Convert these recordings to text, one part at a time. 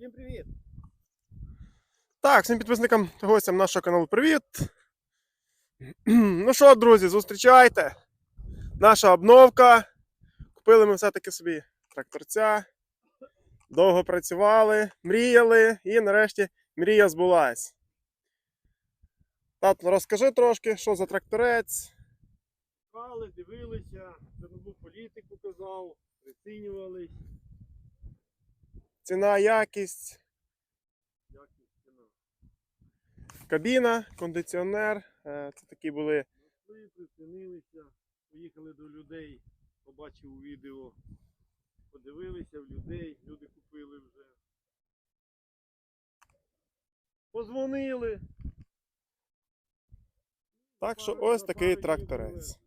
Всім привіт! Так, всім підписникам та гостям нашого каналу привіт. Ну що, друзі, зустрічайте. Наша обновка. Купили ми все-таки собі тракторця. Довго працювали, мріяли і нарешті мрія збулась. Тато, розкажи трошки, що за тракторець. Шукали, дивилися, за нову політику казав, прицінювались, Ціна, якість, якість ціна. кабіна, кондиціонер. Е, Це такі були Ми прицінилися, поїхали до людей, побачив відео, подивилися в людей, люди купили вже. Позвонили. Так що ось такий тракторець.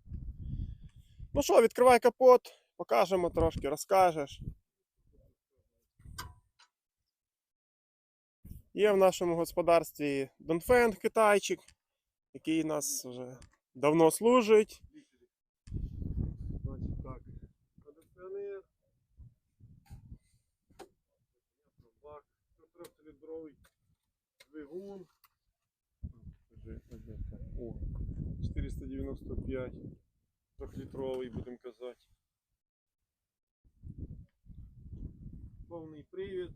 Ну що, відкривай капот, покажемо трошки, розкажеш. Є в нашому господарстві Донфен китайчик, який нас вже давно служить. Значить так. Кондиціонер. Бак. 103-літровий двигун. Скажи, ось це. О, 495 трьохлітровий, будемо казати. Повний привід.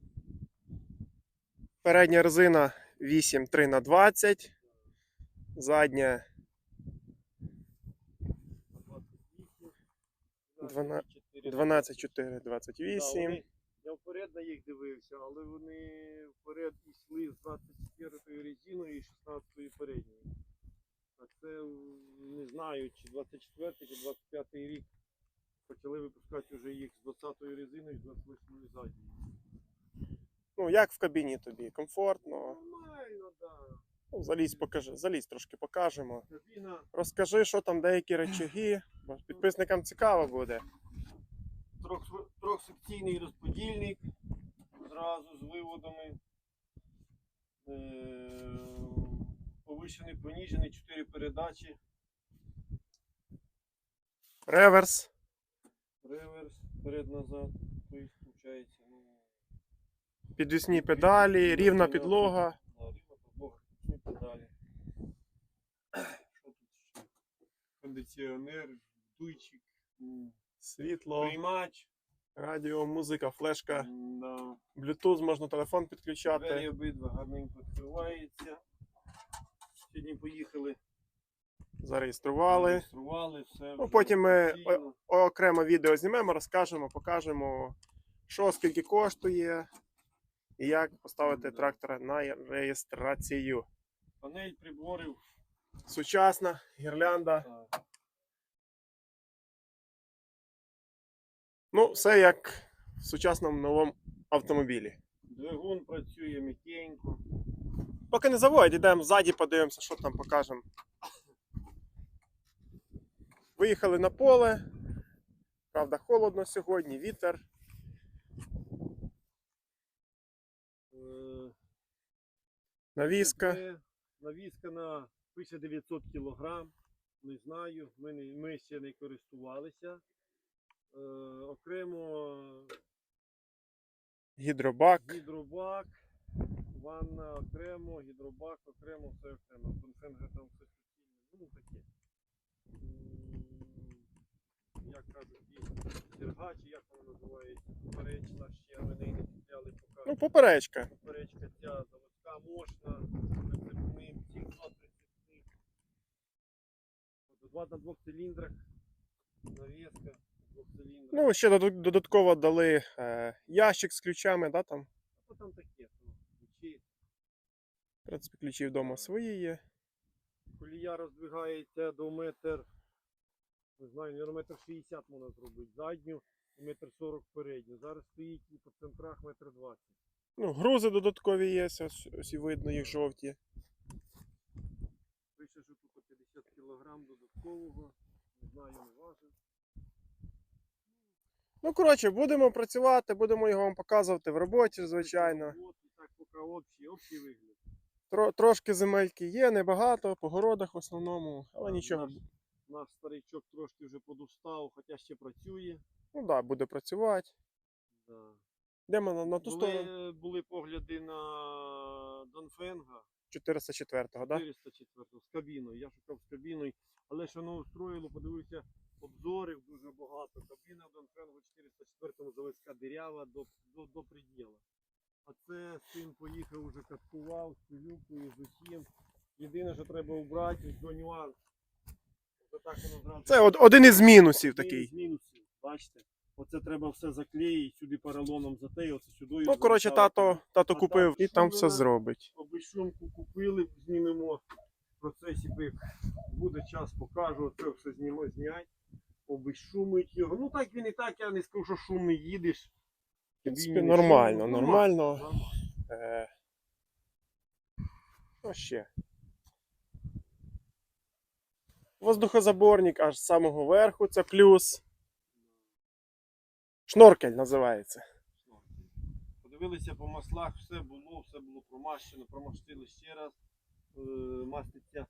Передня резина 8,3 на 20 задня 28. 12,4 28. Я вперед на їх дивився, але вони вперед йшли з 24-ї резиною і 16-ї передньої. А це не знаю, чи 24 чи 25 рік почали випускати вже їх з 20-ї резиною, з 28-ї задньої. Ну, як в кабіні тобі? Комфортно. Нормально, так. Ну, залізь, покажи, залізь трошки покажемо. Кабіна Розкажи, що там деякі речаги, бо підписникам цікаво буде. трьох, трьохсекційний розподільник зразу з виводами. Е, повишений, поніжений, 4 передачі, Реверс. реверс, вперед-назад. Тобто, виходить, Підвісні педалі, рівна підлога. Кондиціонер, дуйчик, Світло, приймач. радіо, музика, флешка. Bluetooth, можна телефон Двері підключати. обидва гарненько відкриваються. Сьогодні поїхали, Зареєстрували. реєстрували, все. Ну, потім ми. Окремо відео знімемо, розкажемо, покажемо, що скільки коштує і як поставити трактора на реєстрацію. Панель приборів. Сучасна гірлянда. так. Ну, все як в сучасному новому автомобілі. Двигун працює м'якенько. Поки не заводь, йдемо ззаді, подивимося, що там покажемо. Виїхали на поле. Правда, холодно сьогодні, вітер. Е, Навіска. Навіска на пише 900 кг. Не знаю, ми, не, ми ще не користувалися. Е, окремо Гідробак. гідробак, ванна окремо, гідробак окремо, все окремо. Бенфенга там все. Ну таке. Як кажуть, серга, чи як воно називається, поперечна ще, ми не купляли поки. Ну, поперечка. Поперечка ця заводська можна, прицепним, всіх два прицепних. Два на двох циліндрах, навіска на двох циліндрах. Ну, ще додатково дали е, ящик з ключами, да, там. А там таке, то, ключі. В принципі, ключі вдома свої є. Колія роздвигається до метр, не знаю, наверное, метр 60 можна зробити задню і метр 40 передню. Зараз стоїть і по центрах метр 20. Ну, грузи додаткові є, ось, ось і видно їх жовті. Пише, що тут 50 кг додаткового, не знаю, не важив. Ну, коротше, будемо працювати, будемо його вам показувати в роботі, звичайно. От так поки общий, общий вигляд. Тро, трошки земельки є, небагато, по городах в основному, але Так, нічого. Наш, наш старичок трошки вже подустав, хоча ще працює. Ну так, да, буде працювати. Да. Йдемо на, на ту сторону. Були, були погляди на Донфенга 404-го, да? 404 з кабіною. Я шукав з кабіною, але що воно устроїло, подивився обзорів дуже багато. Кабіна Донфенгу 404 заводська дирява до, до, до приділа. А це син поїхав уже каткував з пилюкою, з усім. Єдине, що треба убрати, до нюанс. Ось так воно зразу. Це от, один із мінусів такий. мінусів, бачите? Оце треба все заклеїти, сюди поролоном затеяти, сюди. Ну, коротше, тато, тато А купив і там все зробить. Обещунку купили, знімемо в процесі, як буде час, покажу, це все знімо, знять. Обезшумить його. Ну так він і так, я не скажу, що шумний їдеш. В принципі, не нормально, шумно. нормально. Нормально. Е, ще? Воздухозаборник аж з самого верху, це плюс. Шноркель називається. Подивилися по маслах, все було, все було промащено, промастили ще раз. Е, маститься.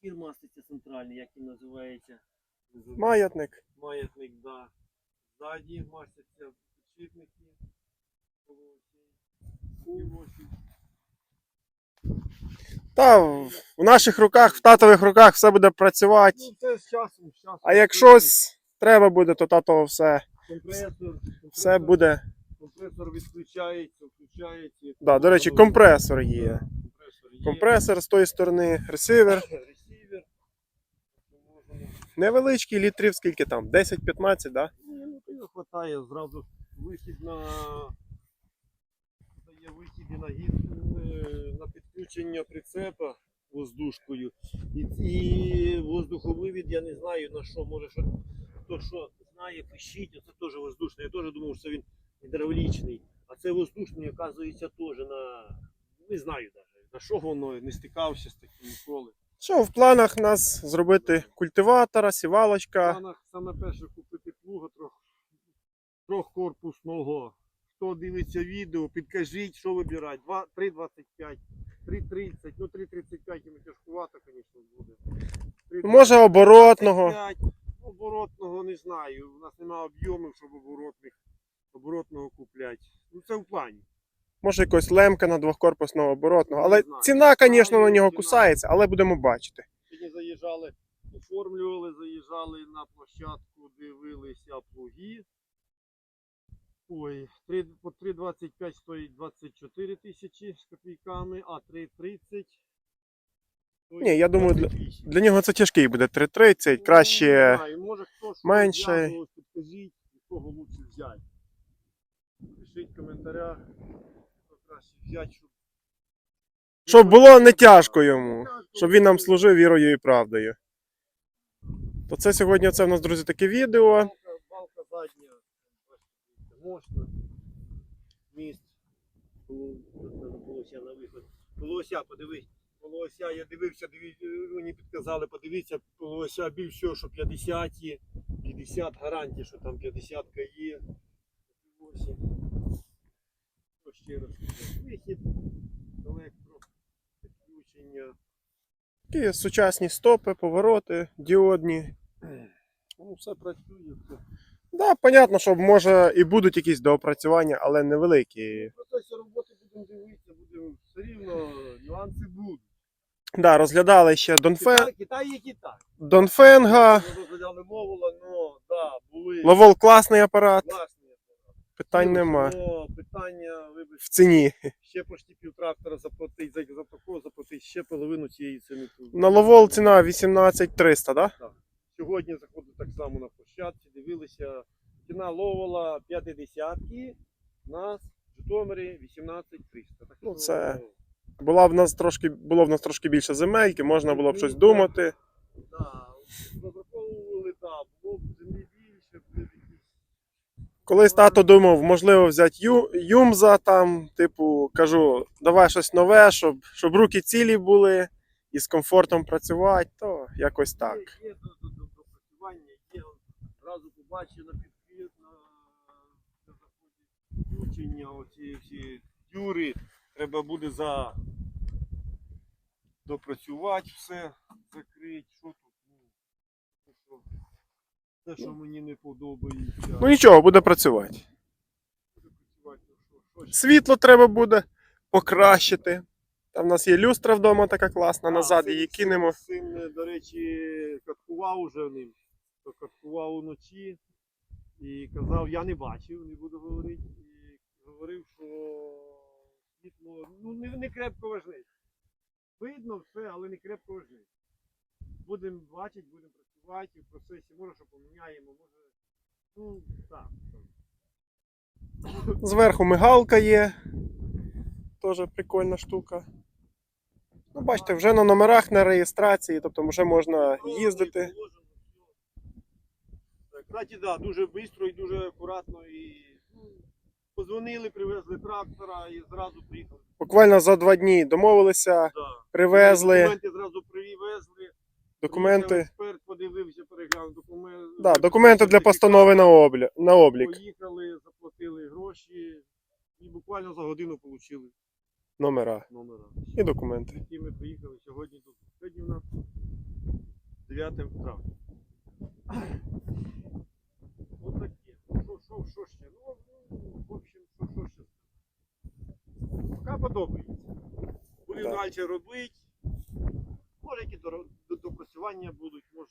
Сір маститься центральний, як він називається. Маятник. Маятник, да. Ззаді мастяться підшипники. Та в в наших руках, в татових руках все буде працювати. Ну, це з часом, з часом. А як щось треба буде, то тато все, компресор, все буде. Компресор відключається, включається. Да, до речі, компресор є. Да, Компресор є. З тої сторони, ресивер. Невеличкий літрів, скільки там? 10-15, да? Ні, ну його хватає зразу вихід на. Дає вихід на гід е, на підключення прицепа воздушкою. І, і воздуховивід, я не знаю на що, може що хто що знає, пишіть, це теж воздушний. Я теж думав, що він гідравлічний. А це воздушний, оказується, теж на. Не знаю навіть, на що воно, не стикався з таким ніколи. Що, в планах нас зробити культиватора, сівалочка. В планах саме перше купити плуга трьох, трьохкорпусного. Хто дивиться відео, підкажіть, що вибирати. 3,25, 3,30, ну 3,35 йому тяжкувато, звісно, буде. 3,25, Може оборотного. Оборотного не знаю. У нас немає об'ємів, щоб оборотних, оборотного купляти. Ну це в плані. Може якось лемка на двохкорпусного оборотного. Але знаю. ціна, звісно, на нього Ціна. кусається, але будемо бачити. Сьогодні заїжджали, оформлювали, заїжджали на площадку, дивилися плуги. Ой, 3, по 3,25 стоїть 24 тисячі з копійками, а 3,30. Ні, я думаю, 28. Для нього це тяжкий буде 3,30, Ну, краще. може хто що менше. підкажіть, з кого лучше взяти. Пишіть в коментарях, хто краще взяти, щоб... Щоб було не тяжко йому, щоб він нам служив вірою і правдою. То це сьогодні це в нас, друзі, таке відео. Балка, задня, бачите. Міст. Полу- на виход. Полуося, подивись. Полуося, я дивився, диві- мені підказали, подивіться, полуося більш всього, що 50 є. 50 гарантія, що там 50 є. Ось. Ще раз? Вихід, електро, підключення. Такі сучасні стопи, повороти, діодні. Ну, все працює, все. Да, понятно, що може і будуть якісь доопрацювання, але невеликі. В процесі роботи будемо дивитися, будемо все рівно нюанси будуть. Да, розглядали ще Донфе... Китай, Китай є Китай. Донфенга. Ми розглядали мовила, но да, були Ловол класний апарат, класні. питань нема. Но питання, В вибачте, ціні. ще почти пів трактора заплатить, за, за такого заплатить ще половину цієї ціни. На Ловол ціна 18300, да? Сьогодні заходили так само на площадці, дивилися. Ціна ловила 50 нас в Житомирі 18300. Так Ну, це- Була в нас трошки, було в нас трошки більше земельки, можна було б щось думати. Колись тато думав, можливо, взяти ю, юмза там, типу, кажу, давай щось нове, щоб, щоб руки цілі були і з комфортом працювати, то якось так. Є, є до, до, до, до працювання, є, одразу побачив на на, на заході включення, оці всі дюри, треба буде за допрацювати все, закрити, що тут, ну, що. те, що мені не подобається. Ну нічого, буде працювати. Буду працювати? Світло треба буде покращити. Там в нас є люстра вдома така класна, назад її кинемо. Син, до речі, каткував уже ним. То каткував уночі і казав, я не бачив, не буду говорити. І говорив, що світло ну, не, не крепко важливо. Видно все, але не крепко важливо. Будемо бачити, будемо працювати в процесі, може, що поміняємо, може. Ну, так. Зверху мигалка є. Теж прикольна штука. Ну, бачите, вже на номерах на реєстрації, тобто вже можна їздити. Положено, все. Так, да, дуже швидко і дуже акуратно. І, ну, позвонили, привезли трактора і зразу приїхали. Буквально за два дні домовилися, Да. привезли Документи зразу привезли. документи. Експерт подивився, переглянув документи. Да, документи для постанови на, облі... на облік. Поїхали, заплатили гроші і буквально за годину отримали Номера номера. і документи. Які ми приїхали сьогодні тут. Сьогодні у нас 9 травня. Ось таке. Що, що, що ще? Ну, ну, в общем, що, що ще? Поки подобається. Будемо Да. далі робити. Може, які до- допрацювання будуть, може.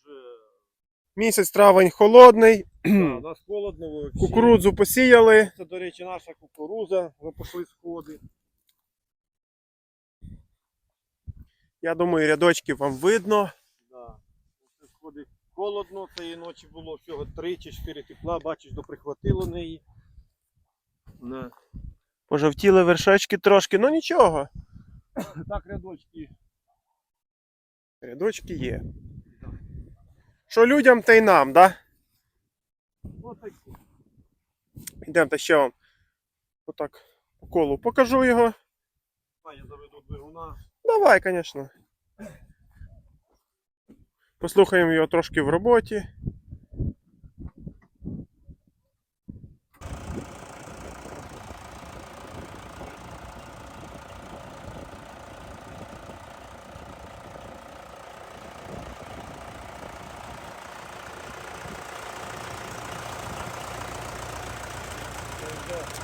Місяць травень холодний, Да, у нас холодно. вообще. кукурудзу посіяли. Це, до речі, наша кукуруза. Ви пішли сходи. Я думаю, рядочки вам видно. Да. Сходи холодно, цієї ночі було всього 3 чи 4 тепла, бачиш, доприхватило неї. На. Пожовтіли вершечки трошки, ну нічого. Так, рядочки. Рядочки є. Що людям, та й нам, да? Отакі. Йдемте ще вам отак по колу покажу його. А, я заведу двигуна. Давай, звісно. Послухаємо його трошки в роботі. Давай,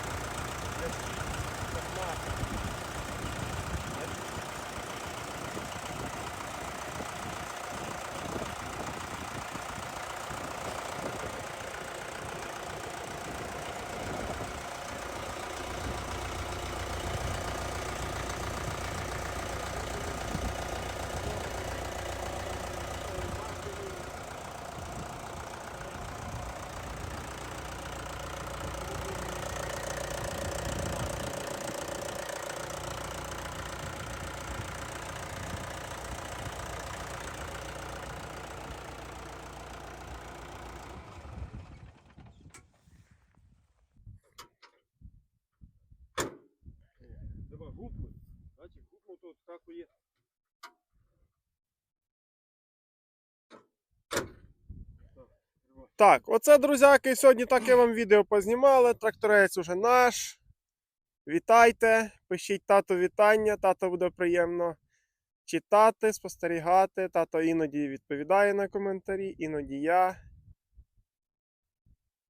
гупнув, то скакує. Так, тримай. Так, оце, друзяки, сьогодні таке вам відео познімали. Тракторець уже наш. Вітайте, пишіть тату вітання, тато буде приємно читати, спостерігати. Тато іноді відповідає на коментарі, іноді я.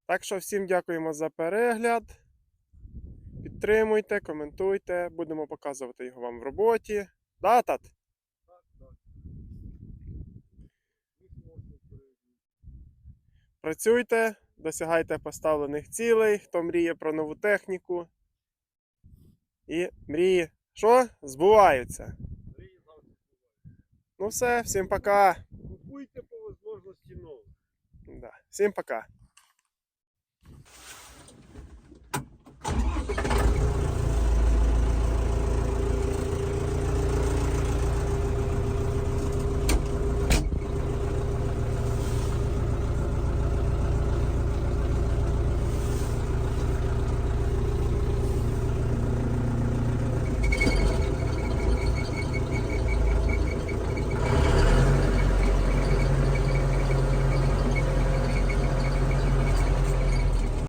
Так що всім дякуємо за перегляд. Підтримуйте, коментуйте, будемо показувати його вам в роботі. Да, тат? Працюйте, досягайте поставлених цілей, хто мріє про нову техніку. І мрії, що? Збуваються. Ну все, всім пока. Купуйте по можливості нове. Да. Всім пока.